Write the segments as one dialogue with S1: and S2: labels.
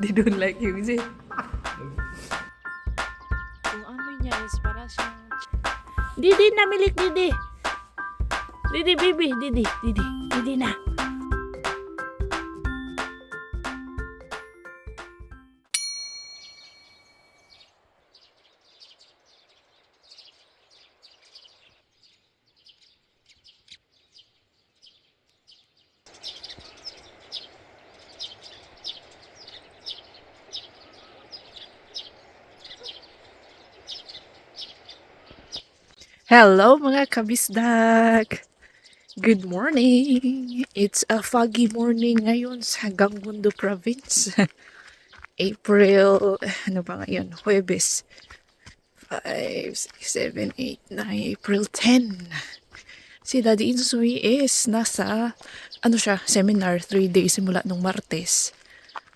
S1: They don't like him, is it?
S2: Yung amoy niya is para siyang... Didi, namilik, Didi. Didi, baby, Didi, Didi, Didi na.
S1: Hello mga kabisdak! Good morning! It's a foggy morning ngayon sa Gangmundo Province. April, ano ba ngayon? Huwebes. 5, 6, 7, 8, 9, April 10. Si Daddy Insoy is nasa, ano siya, seminar 3 days simula nung Martes.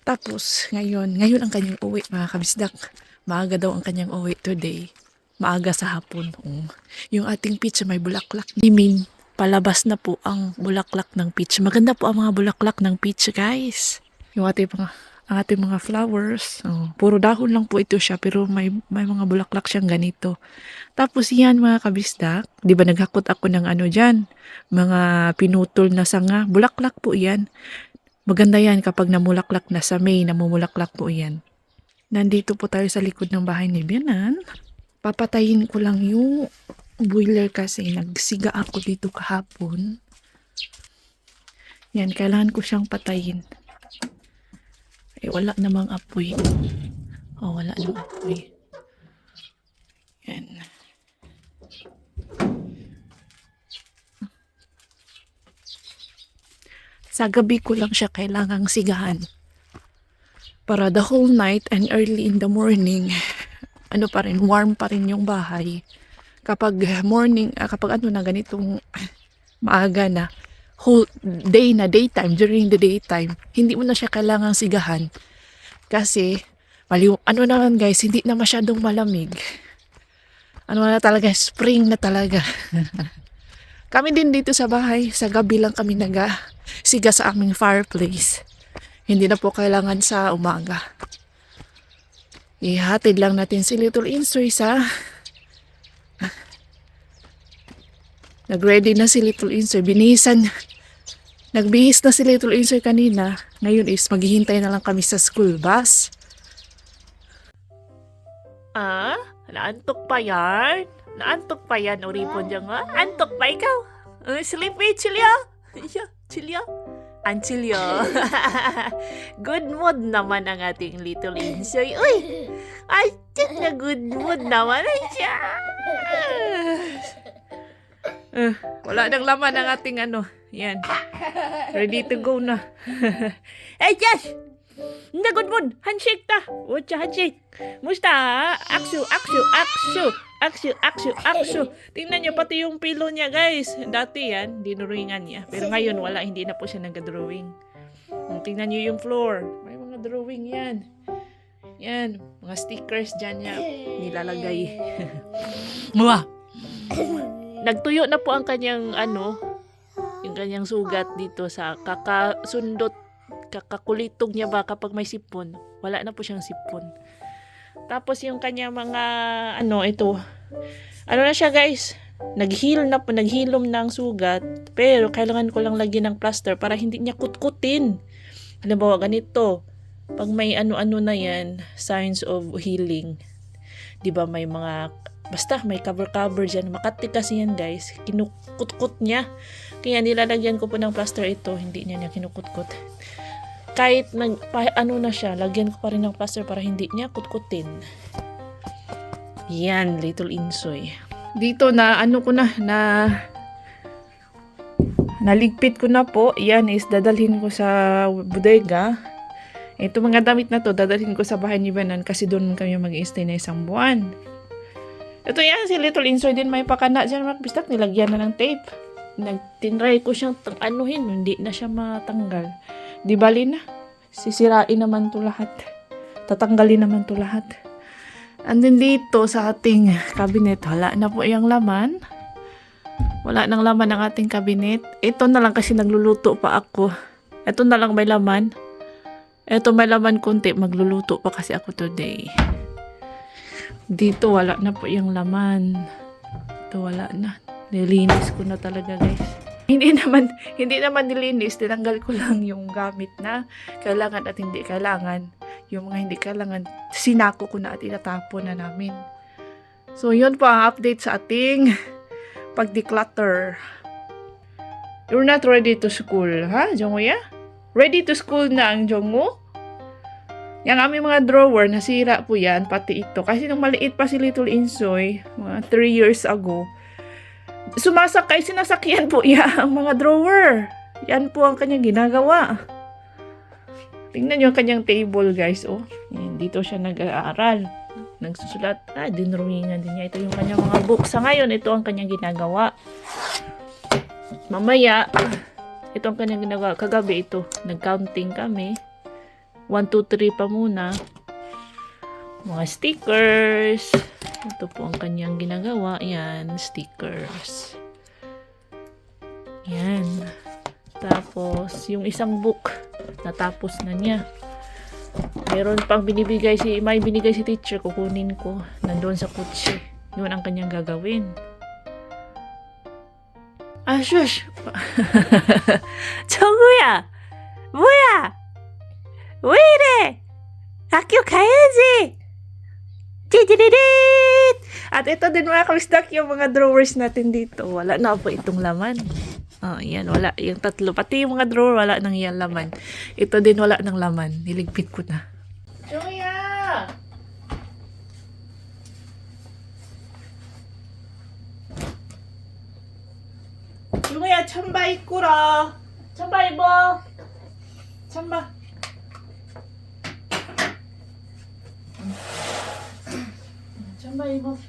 S1: Tapos, ngayon, ngayon ang kanyang uwi mga kabisdak. Maaga daw ang kanyang uwi today maaga sa hapon. Yung ating peach may bulaklak. Dimin, palabas na po ang bulaklak ng peach. Maganda po ang mga bulaklak ng peach, guys. Yung ating mga, ang ating mga flowers. Oh, puro dahon lang po ito siya, pero may, may mga bulaklak siyang ganito. Tapos yan, mga kabisdak. Di ba naghakot ako ng ano dyan? Mga pinutol na sanga. Bulaklak po yan. Maganda yan kapag namulaklak na sa May, namumulaklak po yan. Nandito po tayo sa likod ng bahay ni Bianan papatayin ko lang yung boiler kasi nagsiga ako dito kahapon. Yan, kailangan ko siyang patayin. Eh, wala namang apoy. Oh, wala namang apoy. Yan. Sa gabi ko lang siya kailangang sigahan. Para the whole night and early in the morning, ano pa rin, warm pa rin yung bahay. Kapag morning, ah, kapag ano na ganitong maaga na, whole day na daytime, during the daytime, hindi mo na siya kailangang sigahan. Kasi, maliw, ano naman guys, hindi na masyadong malamig. Ano na talaga, spring na talaga. kami din dito sa bahay, sa gabi lang kami naga siga sa aming fireplace. Hindi na po kailangan sa umaga. Ihatid lang natin si Little Insoy sa... Nag-ready na si Little Insoy. Binihisan. Nagbihis na si Little Insoy kanina. Ngayon is maghihintay na lang kami sa school bus.
S2: Ah? Naantok pa yan? Naantok pa yan, Oripon dyan nga? Antok pa ikaw? Uh, sleepy, chilya? Yeah, chilya? Anchilyo. good mood naman ang ating little insoy. Uy! Ay, check na good mood naman ay siya.
S1: Eh, wala nang laman ang ating ano. Yan. Ready to go na.
S2: Hey, Josh! Hindi, good mood. Handshake ta. Whatcha, handshake. Musta? Aksu, aksu, aksu. Aksu, aksu, aksu. Tingnan niyo, pati yung pillow niya, guys. Dati yan, dinuringan niya. Pero ngayon, wala. Hindi na po siya nag-drawing. Hmm, Tingnan niyo yung floor. May mga drawing yan. Yan. Mga stickers dyan niya nilalagay.
S1: Muwa!
S2: Nagtuyo na po ang kanyang ano, yung kanyang sugat dito sa kakasundot, kakakulitog niya ba kapag may sipon. Wala na po siyang sipon. Tapos yung kanya mga ano ito. Ano na siya guys? Nag-heal na po, naghilom na ang sugat. Pero kailangan ko lang lagyan ng plaster para hindi niya kutkutin. Halimbawa ganito. Pag may ano-ano na yan, signs of healing. 'Di ba may mga basta may cover-cover dyan. Makati kasi yan guys. Kinukutkot niya. Kaya nilalagyan ko po ng plaster ito. Hindi niya niya kinukutkot. Kahit nag, pa, ano na siya, lagyan ko pa rin ng plaster para hindi niya kutkutin. Yan, little insoy.
S1: Dito na ano ko na na naligpit ko na po. Yan is dadalhin ko sa bodega. Ito mga damit na to, dadalhin ko sa bahay ni Benan kasi doon kami mag-stay na isang buwan. Ito yan, si Little Insoy din may pakana dyan. Mga bistak, nilagyan na ng tape. Nagtinry ko siyang anuhin, hindi na siya matanggal. Di bali na. Sisirain naman to lahat. Tatanggalin naman to lahat. And then dito sa ating cabinet, wala na po yung laman. Wala nang laman ang ating cabinet. Ito na lang kasi nagluluto pa ako. Ito na lang may laman.
S2: Eto may laman konti, magluluto pa kasi ako today. Dito wala na po yung laman. Ito wala na. Nilinis ko na talaga guys. Hindi naman, hindi naman nilinis. Tinanggal ko lang yung gamit na kailangan at hindi kailangan. Yung mga hindi kailangan, sinako ko na at itatapon na namin. So yun po ang update sa ating pag-declutter. You're not ready to school, ha, Jongwya? Ready to school na ang Jongwoo? Yung aming mga drawer, nasira po yan, pati ito. Kasi nung maliit pa si Little Insoy, mga 3 years ago, sumasakay, sinasakyan po iya ang mga drawer. Yan po ang kanyang ginagawa. Tingnan niyo ang kanyang table, guys. Oh, yan, dito siya nag-aaral. Nagsusulat. Ah, dinrawingan din niya. Ito yung kanyang mga book. Sa ngayon, ito ang kanyang ginagawa. Mamaya, ito ang kanyang ginagawa. Kagabi ito, nag-counting kami. 1, 2, 3 pa muna. Mga stickers. Ito po ang kanyang ginagawa. Yan, stickers. Yan. Tapos, yung isang book, natapos na niya. Meron pang binibigay si, may binigay si teacher, kukunin ko. Nandun sa kutsi. Yun ang kanyang gagawin. Ah, shush! 정우야! 뭐야! 왜 이래? 학교 가야지! 찌지리릿! At ito din mga kamistak yung mga drawers natin dito. Wala na po itong laman. Oh, yan, wala. Yung tatlo. Pati yung mga drawer, wala nang yan laman. Ito din wala nang laman. Niligpit ko na. Joya! Joya, 천바 입고라. 천바 입어. 천바. ちゃんます。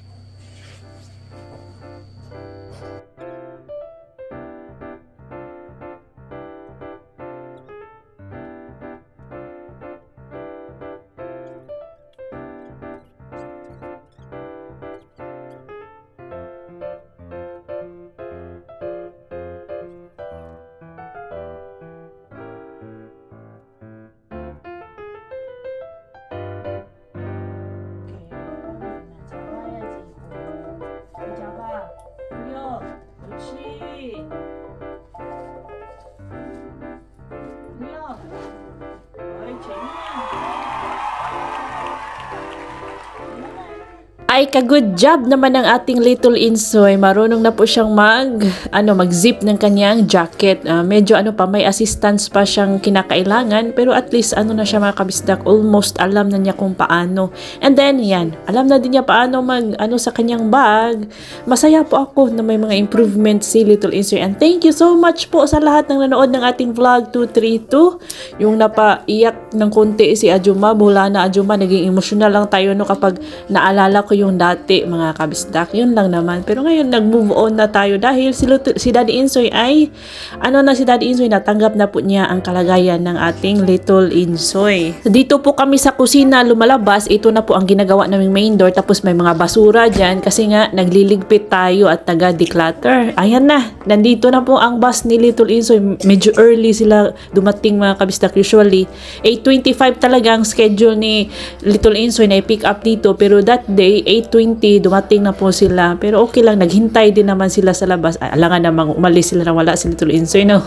S2: Ay, ka-good job naman ng ating little Insoy. Marunong na po siyang mag, ano, mag-zip ng kanyang jacket. Ah, medyo ano pa, may assistance pa siyang kinakailangan. Pero at least, ano na siya mga kabisdak, almost alam na niya kung paano. And then, yan, alam na din niya paano mag, ano, sa kanyang bag. Masaya po ako na may mga improvements si little Insoy. And thank you so much po sa lahat ng nanood ng ating vlog 232. Yung napaiyak ng konti si Ajuma, mula na Ajuma, naging emotional lang tayo no kapag naalala ko yung dati mga kabisdak. Yun lang naman. Pero ngayon, nag-move on na tayo dahil si, Lut- si Daddy Insoy ay, ano na si Daddy Insoy, natanggap na po niya ang kalagayan ng ating little Insoy. Dito po kami sa kusina lumalabas. Ito na po ang ginagawa naming main door. Tapos may mga basura dyan kasi nga nagliligpit tayo at taga-declutter. Ayan na. Nandito na po ang bus ni Little Insoy. Medyo early sila dumating mga kabisdak. Usually, 8.25 talaga ang schedule ni Little Insoy na i-pick up dito. Pero that day, 8.20, dumating na po sila. Pero okay lang, naghintay din naman sila sa labas. Alangan namang umalis sila na wala si Little Insoy, no?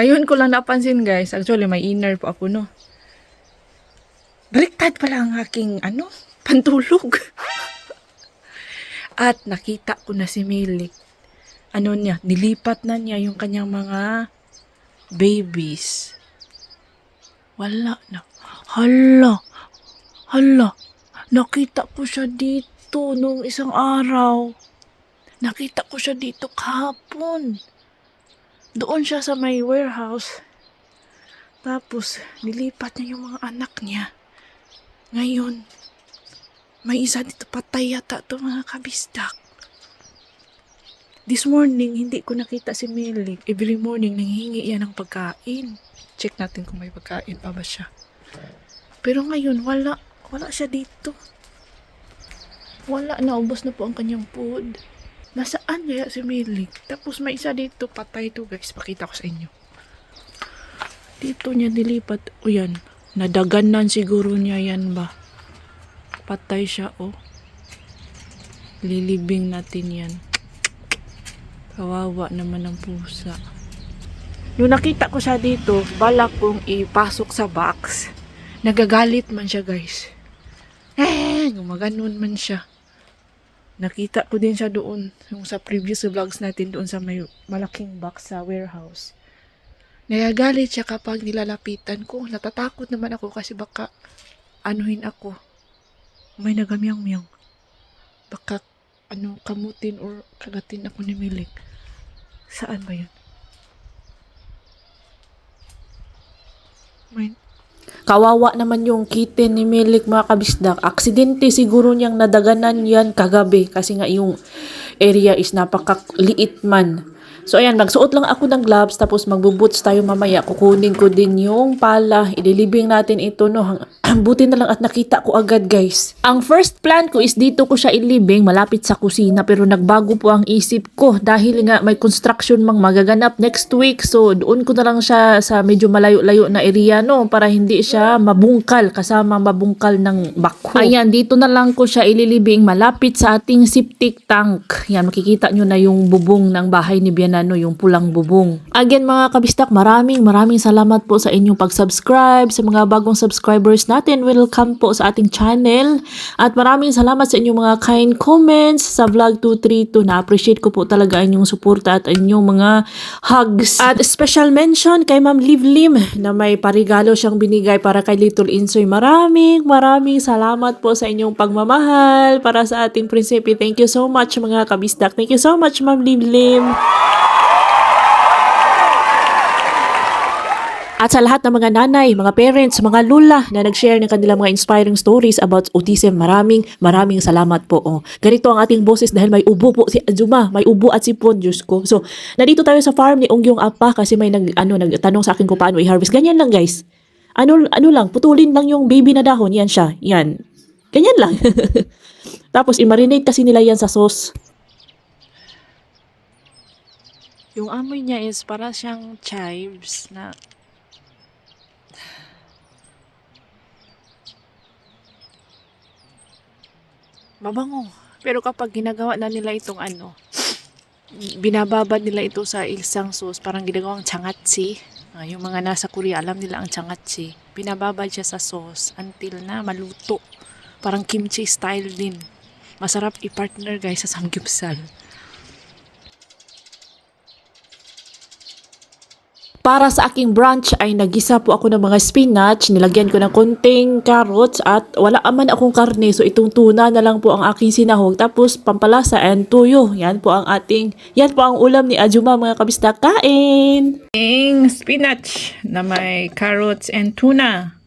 S1: Ngayon ko lang napansin guys, actually may inner po ako no. Baliktad pala ang aking ano, pantulog. At nakita ko na si Milik. Ano niya, nilipat na niya yung kanyang mga babies. Wala na. Hala. Hala. Nakita ko siya dito nung isang araw. Nakita ko siya dito kahapon. Doon siya sa may warehouse. Tapos, nilipat niya yung mga anak niya. Ngayon, may isa dito patay yata to mga kabisdak. This morning, hindi ko nakita si Milik. Every morning, nanghihingi yan ng pagkain. Check natin kung may pagkain pa ba siya. Pero ngayon, wala. Wala siya dito. Wala, naubos na po ang kanyang food. Nasaan kaya si Milik? Tapos may isa dito, patay to guys. Pakita ko sa inyo. Dito niya dilipat. O yan, nadaganan siguro niya yan ba? Patay siya, oh. Lilibing natin yan. Kawawa naman ang pusa. Nung nakita ko siya dito, balak kong ipasok sa box. Nagagalit man siya, guys. Eh, gumaganon man siya. Nakita ko din siya doon, yung sa previous vlogs natin doon sa may malaking box sa warehouse. Nagagalit siya kapag nilalapitan ko. Natatakot naman ako kasi baka anuhin ako. May nagamyang-myang. Baka ano, kamutin or kagatin ako ni Milik. Saan ba yun? May,
S2: Kawawa naman yung kitten ni Milik mga kabisdak. Aksidente siguro niyang nadaganan yan kagabi kasi nga yung area is napakaliit man. So ayan, magsuot lang ako ng gloves tapos magbuboots tayo mamaya. Kukunin ko din yung pala. Ililibing natin ito no. Buti na lang at nakita ko agad guys. Ang first plan ko is dito ko siya ilibing malapit sa kusina pero nagbago po ang isip ko dahil nga may construction mang magaganap next week. So doon ko na lang siya sa medyo malayo-layo na area no para hindi siya mabungkal kasama mabungkal ng bako. Ayan, dito na lang ko siya ililibing malapit sa ating septic tank. Yan, makikita nyo na yung bubong ng bahay ni Bianano, yung pulang bubong. Again mga kabistak, maraming maraming salamat po sa inyong pag-subscribe, sa mga bagong subscribers natin. Welcome po sa ating channel. At maraming salamat sa inyong mga kind comments sa vlog 232. Na-appreciate ko po talaga inyong suporta at inyong mga hugs. At special mention kay Ma'am Liv Lim na may parigalo siyang binigay para kay Little Insoy. Maraming maraming salamat po sa inyong pagmamahal para sa ating prinsipe. Thank you so much mga kabisdak. Thank you so much Ma'am Liv Lim. At sa lahat ng mga nanay, mga parents, mga lula na nag-share ng kanilang mga inspiring stories about autism, maraming maraming salamat po. Oh. Ganito ang ating boses dahil may ubo po si Ajuma, may ubo at sipon, Diyos ko. So, nandito tayo sa farm ni Ongyong Apa kasi may nag, ano, nagtanong sa akin kung paano i-harvest. Ganyan lang guys. Ano, ano lang, putulin lang yung baby na dahon, yan siya, yan. Ganyan lang. Tapos, i-marinate kasi nila yan sa sauce.
S1: Yung amoy niya is para siyang chives na mabango. Pero kapag ginagawa na nila itong ano, binababad nila ito sa isang sauce, parang ginagawang changatsi. Ah, yung mga nasa Korea, alam nila ang changatsi. Binababad siya sa sauce until na maluto. Parang kimchi style din. Masarap i-partner guys sa samgyeopsal.
S2: Para sa aking brunch ay nagisa po ako ng mga spinach, nilagyan ko ng konting carrots at wala aman akong karne so itong tuna na lang po ang aking sinahog tapos pampalasa and tuyo. Yan po ang ating, yan po ang ulam ni Ajuma mga kabista. Kain!
S1: Ing spinach na may carrots and tuna.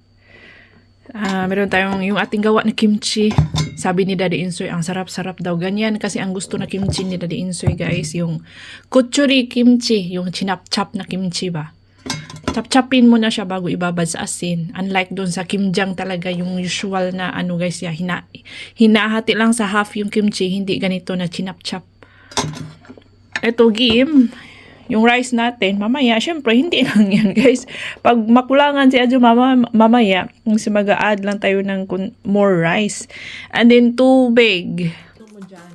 S1: Ah, meron tayong yung ating gawa na kimchi. Sabi ni Daddy Insoy, ang sarap-sarap daw. Ganyan kasi ang gusto na kimchi ni Daddy Insoy, guys. Yung kutsuri kimchi, yung chinap-chap na kimchi ba? Chap-chapin mo na siya bago ibabad sa asin. Unlike doon sa kimjang talaga, yung usual na ano guys, ya, hina, hinahati lang sa half yung kimchi, hindi ganito na chinap-chap. Ito, Gim, yung rice natin, mamaya, syempre, hindi lang yan, guys. Pag makulangan si Adjo mama, mamaya, kasi mag-a-add lang tayo ng more rice. And then, tubig. Ito mo dyan.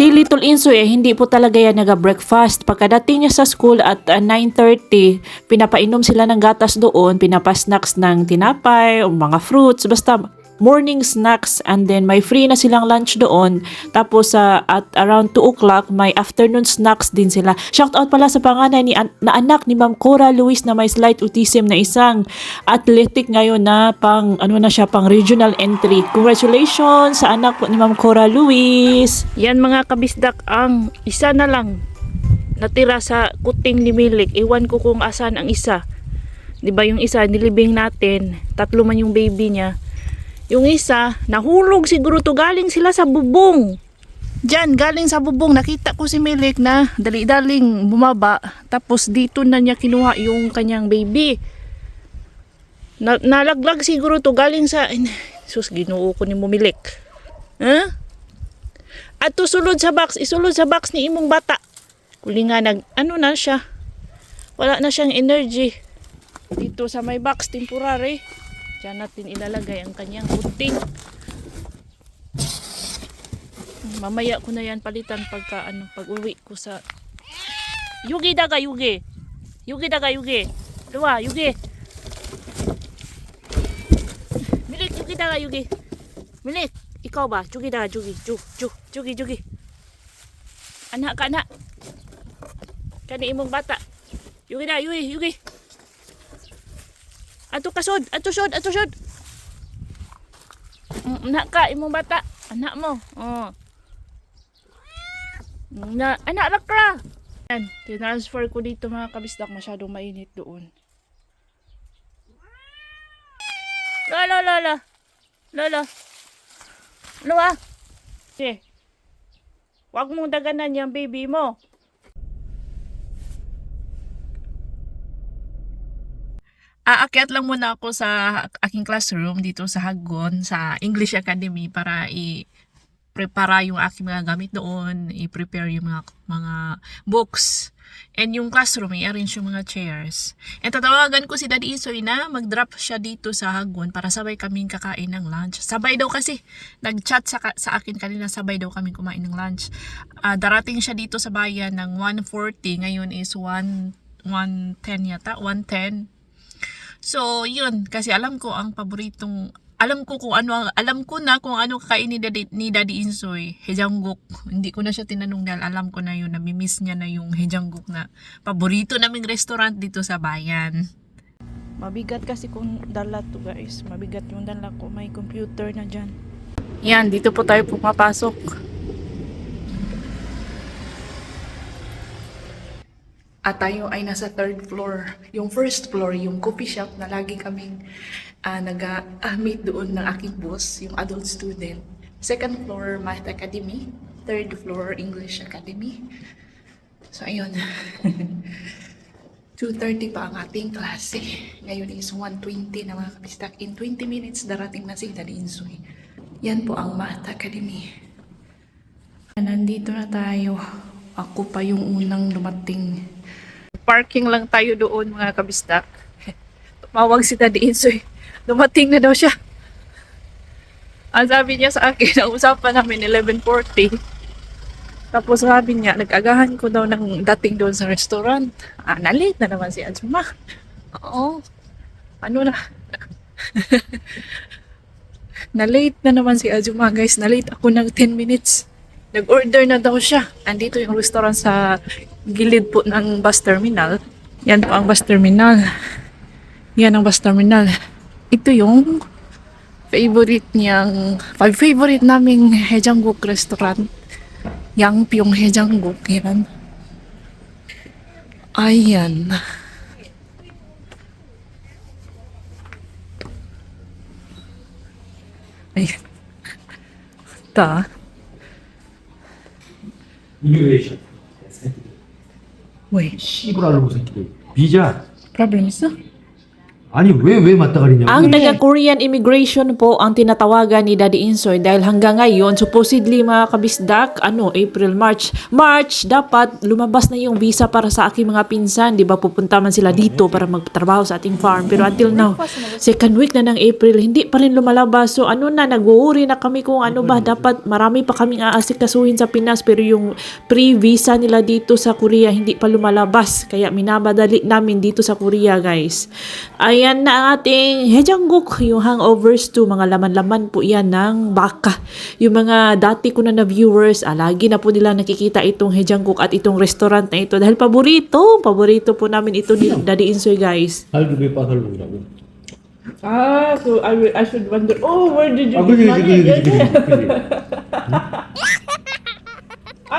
S2: Si Little Insoy eh, hindi po talaga yan nag-breakfast. Pagkadating niya sa school at uh, 9.30, pinapainom sila ng gatas doon, pinapasnacks ng tinapay o mga fruits. Basta morning snacks and then may free na silang lunch doon. Tapos sa at around 2 o'clock may afternoon snacks din sila. Shout out pala sa panganay ni an- na anak ni Ma'am Cora Luis na may slight autism na isang athletic ngayon na pang ano na siya pang regional entry. Congratulations sa anak ni Ma'am Cora Luis. Yan mga kabisdak ang isa na lang natira sa kuting ni Milik. Iwan ko kung asan ang isa. 'Di ba yung isa nilibing natin, tatlo man yung baby niya. Yung isa, nahulog siguro to galing sila sa bubong.
S1: Diyan, galing sa bubong, nakita ko si Milik na dali-daling bumaba. Tapos dito na niya kinuha yung kanyang baby.
S2: Na, nalaglag siguro to galing sa sus ginoo ko ni Milik. Ha? At to sulod sa box, isulod sa box ni imong bata. Kuli nga nag ano na siya. Wala na siyang energy. Dito sa may box temporary. Diyan natin ilalagay ang kanyang puting. Mamaya ko na yan palitan pagka ano pag uwi ko sa Yugi daga yugi. Yugi daga yugi. Luwa yugi. Milik yugi daga yugi. Milik ikaw ba? Jugi daga jugi. Ju ju jugi jugi. Anak ka anak. Kani imong bata. Yugi da yugi yugi. Ato kasod, ato sod, ato sod. Mm, Anak ka imong bata. Anak mo. Oh. Na, anak rakra. Yan, tinransfer ko dito mga kabisdak masyadong mainit doon. Lola, lola. Lola. Lola. Okay. Huwag mong daganan yung baby mo.
S1: Aakyat lang muna ako sa aking classroom dito sa Hagon, sa English Academy para i prepara yung aking mga gamit doon, i-prepare yung mga mga books. And yung classroom, i-arrange yung mga chairs. And tatawagan ko si Daddy Isoy na mag-drop siya dito sa Hagon para sabay kaming kakain ng lunch. Sabay daw kasi, nag-chat sa, sa akin kanina, sabay daw kaming kumain ng lunch. Ah, darating siya dito sa bayan ng 1.40, ngayon is 1, 1.10 yata, 1.10. So, yun. Kasi alam ko ang paboritong alam ko kung ano ang- alam ko na kung ano kakain ni Daddy, ni Daddy Insoy, hejangguk. Hindi ko na siya tinanong dahil alam ko na yun, namimiss niya na yung hejangguk na paborito naming restaurant dito sa bayan.
S2: Mabigat kasi kung dala to guys. Mabigat yung dala ko. May computer na dyan.
S1: Yan, dito po tayo pumapasok. At tayo ay nasa third floor. Yung first floor, yung coffee shop na lagi kaming uh, nag-meet doon ng aking boss, yung adult student. Second floor, Math Academy. Third floor, English Academy. So, ayun. 2.30 pa ang ating klase. Ngayon is 1.20 na mga kabistak. In 20 minutes, darating na si Daddy Insoy. Yan po ang Math Academy. Nandito na tayo. Ako pa yung unang dumating. Parking lang tayo doon mga kabistak. Tumawag si Daddy Insoy. Dumating na daw siya. Ang sabi niya sa akin, ang usapan namin 11.40. Tapos sabi niya, nag-agahan ko daw ng dating doon sa restaurant. Ah, na-late na naman si Azuma. Oo. Ano na? na-late na naman si Azuma, guys. Na-late ako ng 10 minutes. Nag-order na daw siya. Andito yung restaurant sa gilid po ng bus terminal. Yan po ang bus terminal. Yan ang bus terminal. Ito yung favorite niyang, favorite naming Hejangguk restaurant. Yang Pyong Hejangguk. Yan. Ayan. Ayan. Ta.
S3: 이미그레이션
S1: Wait.
S3: 씨부랄로 새끼들 비자
S1: Problem 있어?
S3: 아니 왜 왜 맞다 가리냐고
S2: Ang taga-Korean immigration po ang tinatawagan ni Daddy Insoy dahil hanggang ngayon, supposedly mga kabisdak, ano, April, March. March, dapat lumabas na yung visa para sa aking mga pinsan. Di ba pupunta man sila dito para magtrabaho sa ating farm. Pero until now, second week na ng April, hindi pa rin lumalabas. So ano na, nag-worry na kami kung ano ba, dapat marami pa kaming aasikasuhin sa Pinas. Pero yung pre-visa nila dito sa Korea, hindi pa lumalabas. Kaya minabadali namin dito sa Korea, guys. Ay
S1: Ayan na ating hejangguk, yung hangovers to mga laman-laman po yan ng baka. Yung mga dati ko na na viewers, ah, lagi na po nila nakikita itong hejangguk at itong restaurant na ito dahil paborito, paborito po namin ito ni Daddy Insoy guys.
S3: I'll be pasal mo.
S1: Ah, so I, will, I should wonder, oh, where did
S3: you Ako get money? Yeah.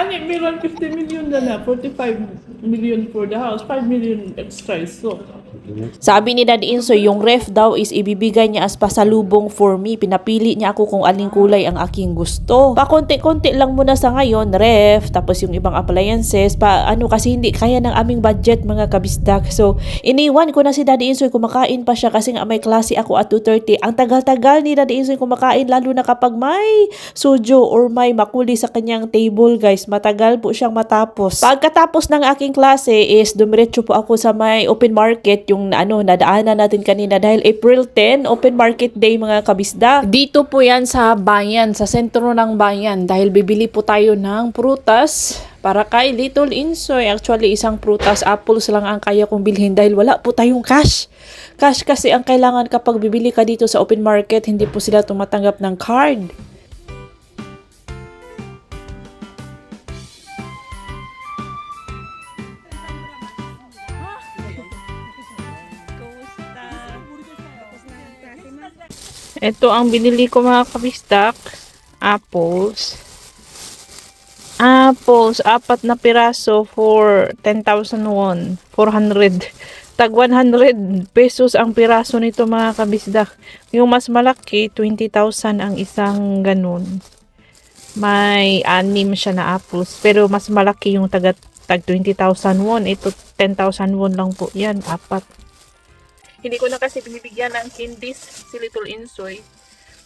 S1: Ani, meron 50 million na na, 45 million for the house, 5 million extra. So, sabi ni Daddy Insoy, yung ref daw is ibibigay niya as pasalubong for me. Pinapili niya ako kung aling kulay ang aking gusto. Pakonti-konti lang muna sa ngayon, ref, tapos yung ibang appliances, pa ano kasi hindi kaya ng aming budget mga kabisdak. So, iniwan ko na si Daddy Insoy, kumakain pa siya kasi nga may klase ako at 2.30. Ang tagal-tagal ni Daddy Insoy kumakain, lalo na kapag may sojo or may makuli sa kanyang table, guys. Matagal po siyang matapos. Pagkatapos ng aking klase is dumiretso po ako sa may open market, yung ano, nadaanan natin kanina dahil April 10, open market day mga kabisda. Dito po yan sa bayan, sa sentro ng bayan dahil bibili po tayo ng prutas para kay Little Insoy. Actually, isang prutas, apples lang ang kaya kong bilhin dahil wala po tayong cash. Cash kasi ang kailangan kapag bibili ka dito sa open market, hindi po sila tumatanggap ng card. Ito ang binili ko mga kabistak. Apples. Apples, apat na piraso for 10,000 won. 400. Tag 100 pesos ang piraso nito mga kabisdak. Yung mas malaki, 20,000 ang isang ganun. May anim siya na apples. Pero mas malaki yung taga, tag 20,000 won. Ito 10,000 won lang po yan. Apat. Hindi ko na kasi binibigyan ng candies si Little Insoy.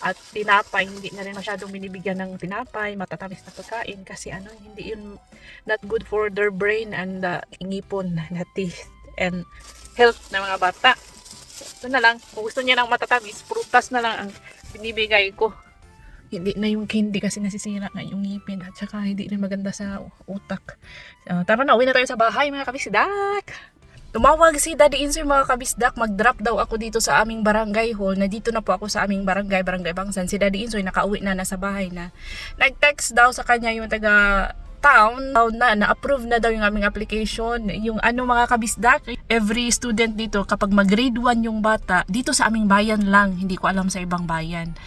S1: At tinapay, hindi na rin masyadong binibigyan ng tinapay, matatamis na pagkain kasi ano, hindi yun not good for their brain and uh, ingipon na teeth and health ng mga bata. Ito na lang, kung gusto niya ng matatamis, prutas na lang ang binibigay ko. Hindi na yung candy kasi nasisira na yung ngipin at saka hindi rin maganda sa utak. Uh, tara na, uwi na tayo sa bahay mga kabisdak! Tumawag si Daddy Insoy mga kabisdak, mag-drop daw ako dito sa aming barangay hall. Na dito na po ako sa aming barangay, barangay Bangsan. Si Daddy Insoy nakauwi na nasa bahay na. Nag-text daw sa kanya yung taga town, town na, na-approve na daw yung aming application. Yung ano mga kabisdak, every student dito, kapag mag-grade 1 yung bata, dito sa aming bayan lang, hindi ko alam sa ibang bayan.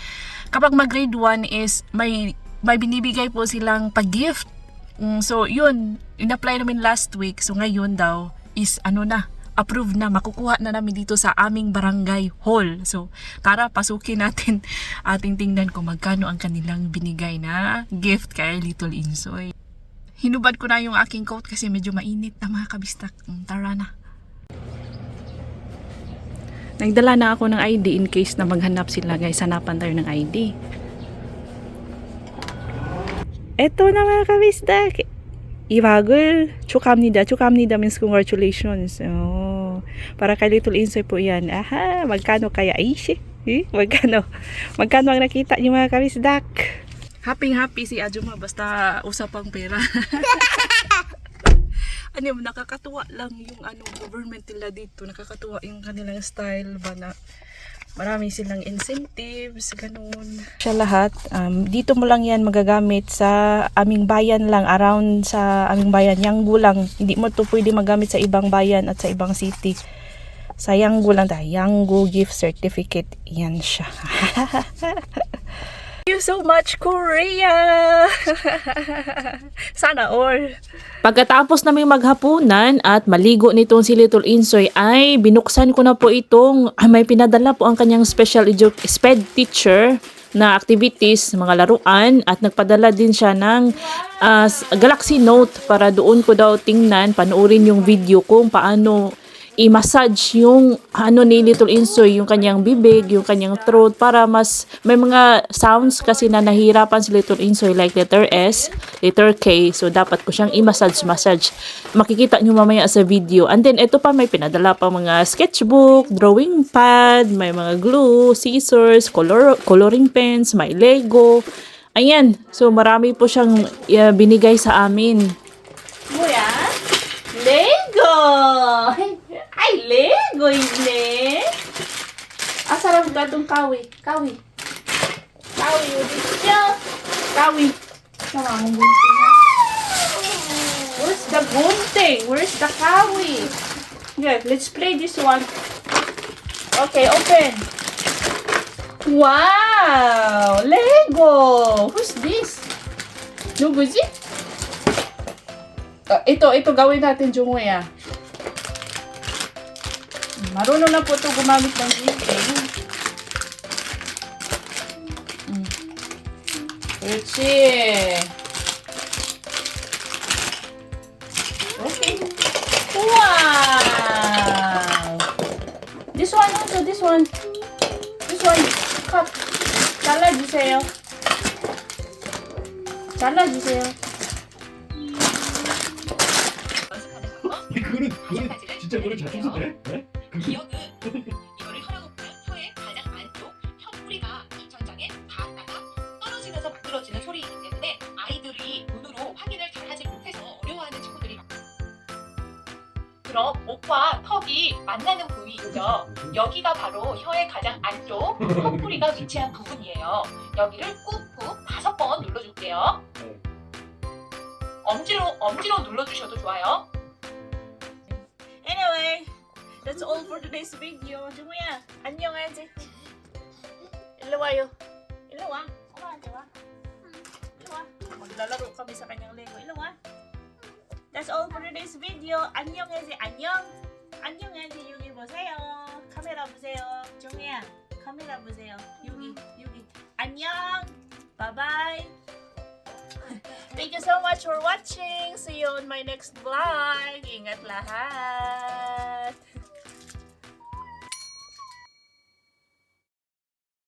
S1: Kapag mag-grade 1 is may, may binibigay po silang pag-gift. Mm, so, yun, in-apply namin last week. So, ngayon daw, is ano na, approved na, makukuha na namin dito sa aming barangay hall. So, tara, pasukin natin ating tingnan kung magkano ang kanilang binigay na gift kay Little Insoy. Hinubad ko na yung aking coat kasi medyo mainit na mga kabistak. Mm, Tara na. Nagdala na ako ng ID in case na maghanap sila guys. Hanapan tayo ng ID. Eto na mga kabistak. Iwagul, 축하합니다. 축하합니다 means congratulations. Oh, para kay Little Insoy po yan. Aha, magkano kaya? Ay, shit. Eh, magkano? Magkano ang nakita niyo mga kabisdak? Happy happy si Ajuma basta usapang pera. ano yun, nakakatuwa lang yung ano government nila dito. Nakakatuwa yung kanilang style ba na marami silang incentives, ganun. Siya lahat, um, dito mo lang yan magagamit sa aming bayan lang, around sa aming bayan, Yanggu lang. Hindi mo to pwede magamit sa ibang bayan at sa ibang city. Sa Yanggu lang tayo, Yanggu gift certificate, yan siya. You so much, Korea! Sana all. Pagkatapos namin maghapunan at maligo nitong si Little Insoy ay binuksan ko na po itong ay, may pinadala po ang kanyang special edu- sped teacher na activities, mga laruan at nagpadala din siya ng ah, s- Galaxy Note para doon ko daw tingnan, panoorin yung video kung paano i-massage yung ano ni Little Insoy, yung kanyang bibig, yung kanyang throat para mas may mga sounds kasi na nahihirapan si Little Insoy like letter S, letter K. So dapat ko siyang i-massage massage. Makikita nyo mamaya sa video. And then ito pa may pinadala pa mga sketchbook, drawing pad, may mga glue, scissors, color coloring pens, may Lego. Ayan. So marami po siyang uh, binigay sa amin.
S4: 뭐야? Ay, le, goyle. Asarap
S1: ah, ba itong kawi? Kawi. Kawi, oh, udi. Yo. Kawi. Sama mong gunting. Where's the gunting? Where's the kawi? Good, let's play this one. Okay, open. Wow! Lego! Who's this? No, Guzi? Uh, ito, ito gawin natin, Jungoy, ah. Marunong na po ito gumamit ng gunting. Mm. Kutsi. Okay. Wow! This one also, this one. This one, cut. 잘라주세요. 잘라주세요.
S5: 그거는 그거는 진짜 그걸 잘. 네?
S3: 만나는 부위이죠. 여기가 바로 혀의 가장 안쪽 혀뿌리가 위치한 부분이에요. 여기를 꾹꾹 다섯 번 눌러줄게요.
S5: 네.
S3: 엄지로 엄지로 눌러주셔도 좋아요.
S1: Anyway, that's all for today's video. Jumuya, 안녕 하지. 일로 와요. 일로 와. 엄마한테 와. 일로 와. kami sa kanyang Lego. Ilong ah. That's all for today's video. 안녕 해지 안녕. 안녕 해지 여기 보세요. 카메라 보세요. 종이야. 카메라 보세요. 여기 여기. 안녕. Bye bye. Thank you so much for watching. See you on my next vlog. Ingat lahat.